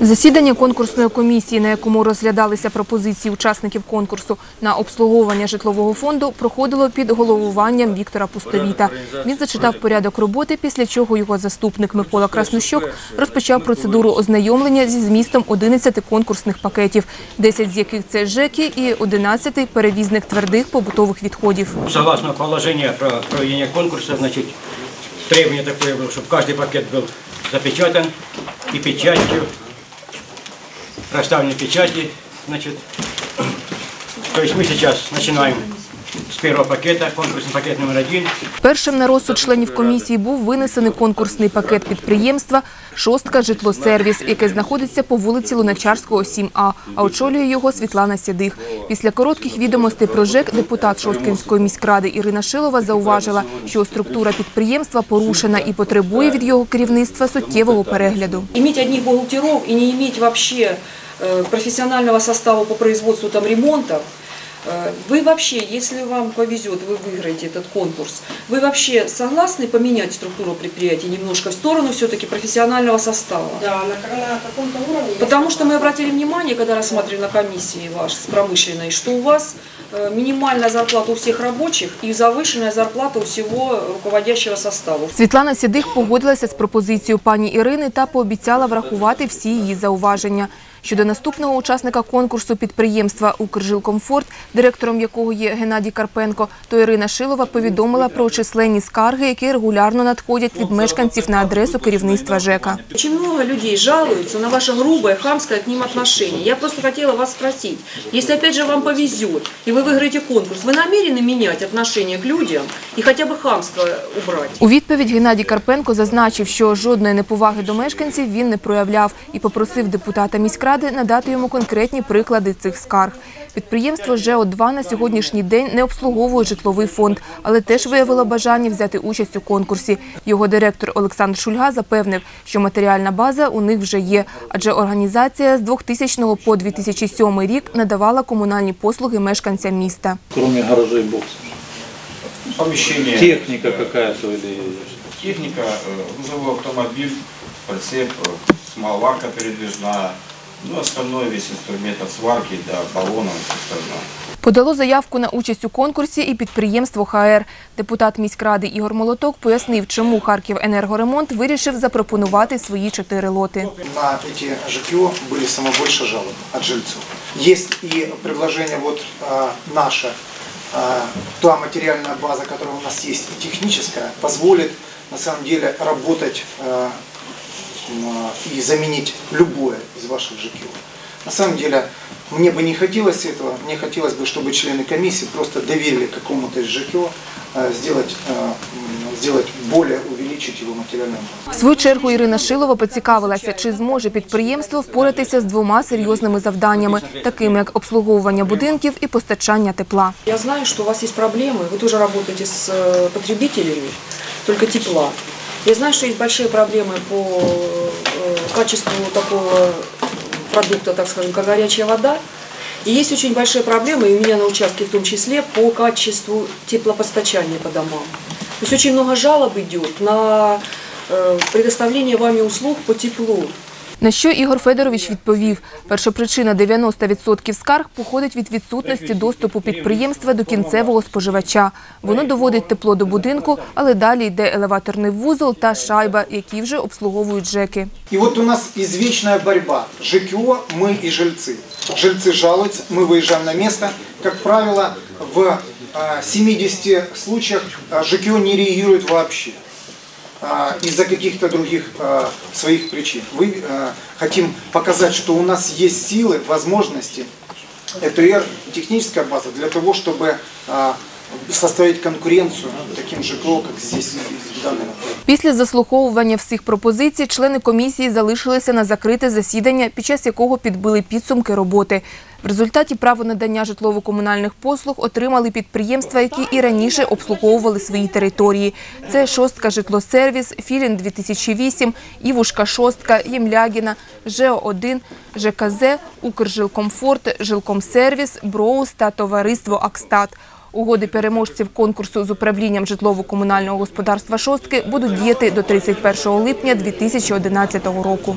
Засідання конкурсної комісії, на якому розглядалися пропозиції учасників конкурсу на обслуговування житлового фонду, проходило під головуванням Віктора Пустовіта. Він зачитав порядок роботи, після чого його заступник Микола Краснощок розпочав процедуру ознайомлення зі змістом 11 конкурсних пакетів, 10 з яких це ЖЕКи і 11 – перевізник твердих побутових відходів. Согласно положению про проведение конкурса, значит, требование такое было, чтобы каждый пакет был запечатан и печатью, проставлены печати, значит. То есть мы сейчас начинаем с первого пакета, конкурсный пакет номер один. Першим на розсуд членів комісії був винесений конкурсний пакет підприємства «Шостка житлосервіс», яке знаходиться по вулиці Луначарського, 7А, а очолює його Світлана Сідих. Після коротких відомостей про ЖЕК депутат Шосткинської міськради Ірина Шилова зауважила, що структура підприємства порушена і потребує від його керівництва суттєвого перегляду. Иметь одних бухгалтеров и не иметь вообще э, профессионального состава по производству там ремонтов, э, вы вообще, если вам повезет, вы выиграете этот конкурс, вы вообще согласны поменять структуру предприятия немножко в сторону все-таки профессионального состава? Да, на, на каком-то уровне. я Потому что мы обратили внимание, когда рассматривали на комиссии ваш с промышленной, что у вас э, минимальная зарплата у всех рабочих и завышенная зарплата у всего руководящего состава. Світлана Сідих погодилася з пропозицією пані Ірини та пообіцяла врахувати всі її зауваження. Щодо наступного учасника конкурсу підприємства «Укржилкомфорт», директором якого є Геннадій Карпенко, то Ірина Шилова повідомила про численні скарги, які регулярно надходять від мешканців на адресу керівництва ЖЕКа. Очень много людей жалуются на ваше грубое, хамское к ним отношение. Я просто хотела вас спросить, если опять же вам повезет, и вы выиграете конкурс, вы намерены менять отношение к людям и хотя бы хамство убрать? У відповідь Геннадій Карпенко зазначив, що жодної неповаги до мешканців він не проявляв і попросив депутата міськради надати йому конкретні приклади цих скарг. Підприємство ЖО-2 на сьогоднішній день не обслуговує житловий фонд, але теж виявило бажання взяти участь у конкурсі. Його директор Олександр Шульга запевнив, що матеріальна база у них вже є, адже організація з 2000 по 2007 рік надавала комунальні послуги мешканцям міста. кроме гаражей боксов? Помещение, Техника какая-то или техника, э, прицеп, э, смолварка передвижная, ну остальное весь инструмент от сварки до баллонов и остальное. Подало заявку на участь у конкурсі і підприємство ХР. Депутат міськради Ігор Молоток пояснив, чому Харків енергоремонт вирішив запропонувати свої чотири лоти. на эти ЖКО были самое больше жалоб от жильцов. Есть и предложение вот а, та материальная база, которая у нас есть, и техническая, позволит на самом деле работать и заменить любое из ваших ЖКО. На самом деле, мне бы не хотелось этого, мне хотелось бы, чтобы члены комиссии просто доверили какому-то из ЖКО а, сделать, а, м, сделать более, увеличить его материальную базу. В свою чергу Ірина Шилова поцікавилася, чи зможе підприємство впоратися з двома серйозними завданнями, такими як обслуговування будинків і постачання тепла. Я знаю, что у вас есть проблемы, вы тоже работаете с э, потребителями, только тепла. Я знаю, что есть большие проблемы по э, качеству такого продукта, так скажем, как горячая вода. И есть очень большие проблемы, и у меня на участке в том числе, по качеству теплопостачания по домам. То есть очень много жалоб идет на э, предоставление вами услуг по теплу. На що Ігор Федорович відповів, першопричина 90% скарг походить від відсутності доступу підприємства до кінцевого споживача. Воно доводить тепло до будинку, але далі йде елеваторний вузол та шайба, які вже обслуговують ЖЕКи. И вот у нас извечная борьба. ЖКО, мы и жильцы. Жильцы жалуются, мы выезжаем на место. Как правило, в а, 70 случаях а, ЖКО не реагирует вообще а, Из-за каких-то других а, своих причин. Мы а, хотим показать, что у нас есть силы, возможности, ЭТР, техническая база для того, чтобы а, составить конкуренцию таким ЖКО, как здесь в данный. Після заслуховування всіх пропозицій члени комісії залишилися на закрите засідання, під час якого підбили підсумки роботи. В результаті право надання житлово-комунальних послуг отримали підприємства, які і раніше обслуговували свої території. Це «Шостка житлосервіс», «Філін 2008», «Івушка Шостка», «Ємлягіна», «ЖО-1», ЖКЗ, «Укржилкомфорт», «Жилкомсервіс», «Броус» та товариство «Акстат». Угоди переможців конкурсу з управлінням житлово-комунального господарства «Шостки» будуть діяти до 31 липня 2011 року.